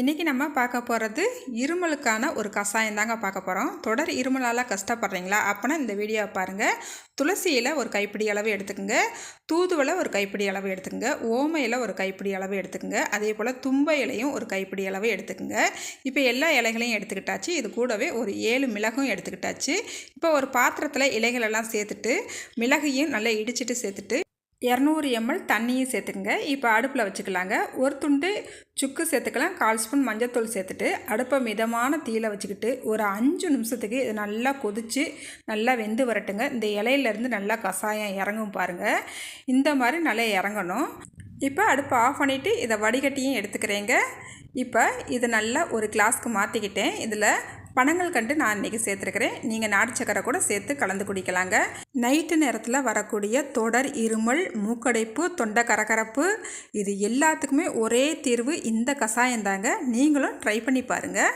இன்றைக்கி நம்ம பார்க்க போகிறது இருமலுக்கான ஒரு கஷாயம் தாங்க பார்க்க போகிறோம் தொடர் இருமலால் கஷ்டப்படுறீங்களா? அப்போனா இந்த வீடியோவை பாருங்கள் துளசியில் ஒரு கைப்பிடி அளவு எடுத்துக்கோங்க. தூதுவளை ஒரு கைப்பிடி அளவு எடுத்துக்கோங்க. ஓம இலை ஒரு கைப்பிடி அளவு எடுத்துக்கோங்க. அதே போல் தும்ப இலையும் ஒரு கைப்பிடி அளவு எடுத்துக்கோங்க. இப்போ எல்லா இலைகளையும் எடுத்துக்கிட்டாச்சு. இது கூடவே ஒரு ஏழு மிளகும் எடுத்துக்கிட்டாச்சு. இப்போ ஒரு பாத்திரத்தில் இலைகளெல்லாம் சேர்த்துட்டு மிளகையும் நல்லா இடிச்சிட்டு சேர்த்துட்டு இரநூறு எம்எல் தண்ணியும் சேர்த்துக்குங்க. இப்போ அடுப்பில் வச்சுக்கலாங்க. ஒரு துண்டு சுக்கு சேர்த்துக்கலாம். கால் ஸ்பூன் மஞ்சத்தூள் சேர்த்துட்டு அடுப்பை மிதமான தீயில் வச்சுக்கிட்டு ஒரு அஞ்சு நிமிஷத்துக்கு இது நல்லா கொதித்து நல்லா வெந்து வரட்டுங்க. இந்த இலையிலேருந்து நல்லா கஷாயம் இறங்கும் பாருங்கள் இந்த மாதிரி நல்லா இறங்கணும். இப்போ அடுப்பை ஆஃப் பண்ணிவிட்டு இதை வடிகட்டியும் எடுத்துக்கிறேங்க. இப்போ இதை நல்லா ஒரு கிளாஸ்க்கு மாற்றிக்கிட்டேன் இதில் பனங்கள் கண்டு நான் இன்றைக்கி சேர்த்துருக்கிறேன். நீங்கள் நாட்டு சக்கரை கூட சேர்த்து கலந்து குடிக்கலாங்க. நைட்டு நேரத்தில் வரக்கூடிய தொடர் இருமல் மூக்கடைப்பு தொண்டை கரகரப்பு இது எல்லாத்துக்குமே ஒரே தீர்வு இந்த கஷாயம் தாங்க நீங்களும் ட்ரை பண்ணி பாருங்கள்